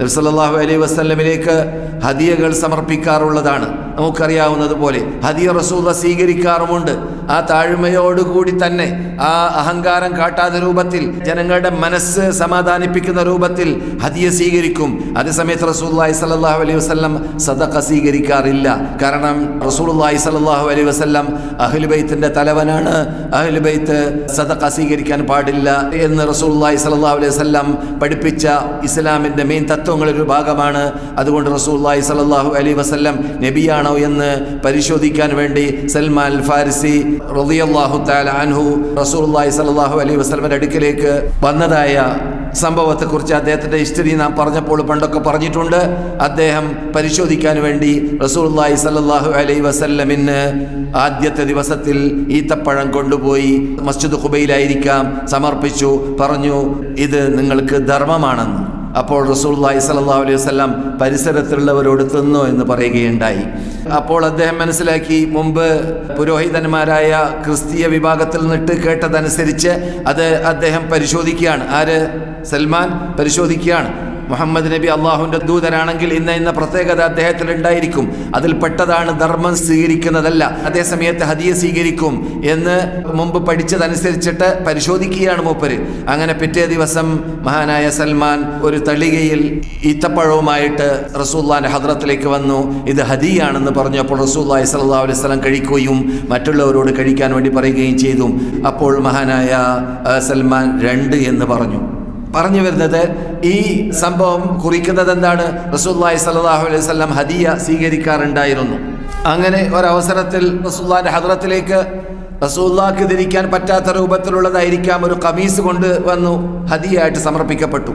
നബ്സല്ലാഹു അലൈഹി വസ്ല്ലമിലേക്ക് ഹദിയകൾ സമർപ്പിക്കാറുള്ളതാണ്. നമുക്കറിയാവുന്നതുപോലെ ഹദിയ റസൂല സ്വീകരിക്കാറുമുണ്ട്. ആ താഴ്മയോടുകൂടി തന്നെ ആ അഹങ്കാരം കാട്ടാത്ത രൂപത്തിൽ ജനങ്ങളുടെ മനസ്സ് സമാധാനിപ്പിക്കുന്ന രൂപത്തിൽ ഹദിയ സ്വീകരിക്കും. അതേസമയത്ത് റസൂല്ലായി സല്ലാഹു അലൈഹി വസ്ലം സദക്ക സ്വീകരിക്കാറില്ല. കാരണം റസൂലുള്ളാഹി സല്ലല്ലാഹു അലൈഹി വസ്ലം അഹ്ലുബൈത്തിന്റെ തലവനാണ്. അഹ്ലുബൈത്ത് സദക്ക സ്വീകരിക്കാൻ പാടില്ല എന്ന് റസൂലുള്ളാഹി സല്ലല്ലാഹു അലൈഹി വസ്ലം പഠിപ്പിച്ച ഇസ്ലാമിന്റെ മെയിൻ തത്വങ്ങളിൽ ഒരു ഭാഗമാണ്. അതുകൊണ്ട് റസൂല്ലായി സലല്ലാഹു അലൈ വസല്ലം നബിയാണോ എന്ന് പരിശോധിക്കാൻ വേണ്ടി സൽമാൻ ഫാരിസി റളിയല്ലാഹു തആല അൻഹു റസൂല്ലായി സലല്ലാഹു അലൈ വസ്ലമിന്റെ അടുക്കിലേക്ക് വന്നതായ സംഭവത്തെക്കുറിച്ച് അദ്ദേഹത്തിന്റെ ഹിസ്റ്ററി നാം പറഞ്ഞപ്പോൾ പണ്ടൊക്കെ പറഞ്ഞിട്ടുണ്ട്. അദ്ദേഹം പരിശോധിക്കാൻ വേണ്ടി റസൂള്ളി സല്ലാഹു അലൈ വസല്ലമിന് ആദ്യത്തെ ദിവസത്തിൽ ഈത്തപ്പഴം കൊണ്ടുപോയി മസ്ജിദ് ഹുബൈലായിരിക്കാം സമർപ്പിച്ചു പറഞ്ഞു ഇത് നിങ്ങൾക്ക് ധർമ്മമാണെന്ന്. അപ്പോൾ റസൂല്ലായി സല്ലല്ലാഹു അലൈഹി വസല്ലം പരിസരത്തുള്ളവരോട് തിന്നു എന്ന് പറയുകയുണ്ടായി. അപ്പോൾ അദ്ദേഹം മനസ്സിലാക്കി മുമ്പ് പുരോഹിതന്മാരായ ക്രിസ്തീയ വിഭാഗത്തിൽ നിന്നിട്ട് കേട്ടതനുസരിച്ച് അത് അദ്ദേഹം പരിശോധിക്കുകയാണ്. ആര്? സൽമാൻ പരിശോധിക്കുകയാണ്. മുഹമ്മദ് നബി അള്ളാഹുവിന്റെ ദൂതനാണെങ്കിൽ ഇന്ന ഇന്ന പ്രത്യേകത അദ്ദേഹത്തിൽ ഉണ്ടായിരിക്കും. അതിൽ പെട്ടതാണ് ധർമ്മം സ്വീകരിക്കുന്നതല്ല. അതേസമയത്ത് ഹദിയ സ്വീകരിക്കും എന്ന് മുമ്പ് പഠിച്ചതനുസരിച്ചിട്ട് പരിശോധിക്കുകയാണ് മൂപ്പര്. അങ്ങനെ പിറ്റേ ദിവസം മഹാനായ സൽമാൻ ഒരു തളികയിൽ ഈത്തപ്പഴവുമായിട്ട് റസൂല്ലാന്റെ ഹദ്രത്തിലേക്ക് വന്നു. ഇത് ഹദിയാണെന്ന് പറഞ്ഞപ്പോൾ റസൂല്ലാഹി സല്ലാ അലൈഹി സ്വലം കഴിക്കുകയും മറ്റുള്ളവരോട് കഴിക്കാൻ വേണ്ടി പറയുകയും ചെയ്തു. അപ്പോൾ മഹാനായ സൽമാൻ രണ്ട് എന്ന് പറഞ്ഞു. പറഞ്ഞു വരുന്നത് ഈ സംഭവം കുറിക്കുന്നത് എന്താണ് റസൂല്ലായി സല്ലാഹു അലൈഹി വസല്ലം ഹദിയ സ്വീകരിക്കാറുണ്ടായിരുന്നു. അങ്ങനെ ഒരവസരത്തിൽ റസൂല്ലാന്റെ ഹദ്രത്തിലേക്ക് റസൂല്ലാക്ക് ധരിക്കാൻ പറ്റാത്ത രൂപത്തിലുള്ളതായിരിക്കാം ഒരു കമീസ് കൊണ്ട് വന്നു ഹദിയായിട്ട് സമർപ്പിക്കപ്പെട്ടു.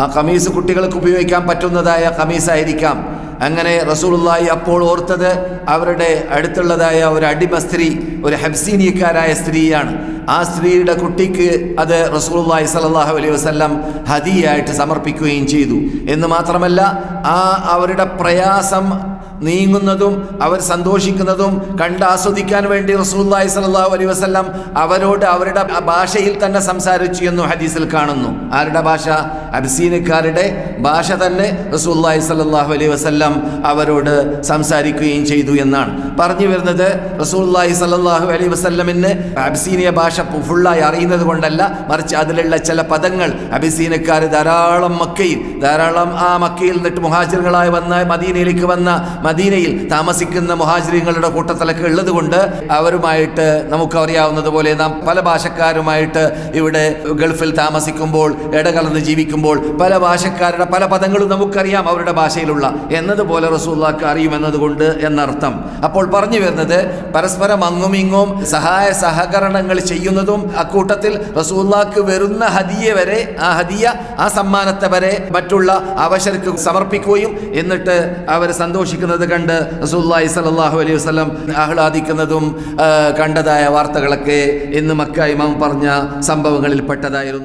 ആ കമീസ് കുട്ടികൾക്ക് ഉപയോഗിക്കാൻ പറ്റുന്നതായ കമീസായിരിക്കാം അങ്ങനെ റസൂലുള്ളാഹി അപ്പോൾ ഓർത്തത് അവരുടെ അടുത്തുള്ളതായ ഒരു അടിമ സ്ത്രീ ഒരു ഹബ്സീനിയക്കാരായ സ്ത്രീയാണ്. ആ സ്ത്രീയുടെ കുട്ടിക്ക് അത് റസൂലുള്ളാഹി സ്വല്ലല്ലാഹു അലൈഹി വസല്ലം ഹദിയായിട്ട് സമർപ്പിക്കുകയും ചെയ്തു. എന്ന് മാത്രമല്ല ആ അവരുടെ പ്രയാസം നീങ്ങുന്നതും അവർ സന്തോഷിക്കുന്നതും കണ്ടാസ്വദിക്കാൻ വേണ്ടി റസൂല്ലായി സലാഹു അലൈ വസല്ലം അവരോട് അവരുടെ ഭാഷയിൽ തന്നെ സംസാരിച്ചു എന്നു ഹദീസിൽ കാണുന്നു. ആരുടെ ഭാഷ? അബ്സീനക്കാരുടെ ഭാഷ തന്നെ റസൂല്ലായി സലാഹു അലൈ വസല്ലം അവരോട് സംസാരിക്കുകയും ചെയ്തു എന്നാണ്. പറഞ്ഞു വരുന്നത് റസൂല്ലായി സലാഹു അലൈ വസ്ല്ലമിന് അബ്സീനിയ ഭാഷ ഫുള്ളായി അറിയുന്നത് കൊണ്ടല്ല മറിച്ച് അതിലുള്ള ചില പദങ്ങൾ അബിസീനക്കാർ ധാരാളം മക്കയിൽ ധാരാളം ആ മക്കയിൽ നിന്നിട്ട് മുഹാജിറുകളായി വന്ന മദീനയിലേക്ക് വന്ന മദീനയിൽ താമസിക്കുന്ന മുഹാജിരിങ്ങളുടെ കൂട്ടത്തിലൊക്കെ ഉള്ളതുകൊണ്ട് അവരുമായിട്ട് നമുക്ക് അറിയാവുന്നതുപോലെ നാം പല ഭാഷക്കാരുമായിട്ട് ഇവിടെ ഗൾഫിൽ താമസിക്കുമ്പോൾ ഇടകലർന്ന് ജീവിക്കുമ്പോൾ പല ഭാഷക്കാരുടെ പല പദങ്ങളും നമുക്കറിയാം അവരുടെ ഭാഷയിലുള്ള. എന്നതുപോലെ റസൂള്ളക്ക് അറിയുമെന്നതുകൊണ്ട് എന്നർത്ഥം. അപ്പോൾ പറഞ്ഞു വരുന്നത് പരസ്പരം അങ്ങും ഇങ്ങും സഹായ സഹകരണങ്ങൾ ചെയ്യുന്നതും അക്കൂട്ടത്തിൽ റസൂള്ളക്ക് വരുന്ന ഹദിയ വരെ ആ ഹദിയ ആ സമ്മാനത്തെ വരെ മറ്റുള്ള അവശർക്ക് സമർപ്പിക്കുകയും എന്നിട്ട് അവർ സന്തോഷിക്കുന്നത് കണ്ട് റസൂല്ലായി സലല്ലാഹു അലൈഹി വസ്ലം ആഹ്ലാദിക്കുന്നതും കണ്ടതായ വാർത്തകളൊക്കെ ഇന്ന് മക്ക ഇമാം പറഞ്ഞ സംഭവങ്ങളിൽ പെട്ടതായിരുന്നു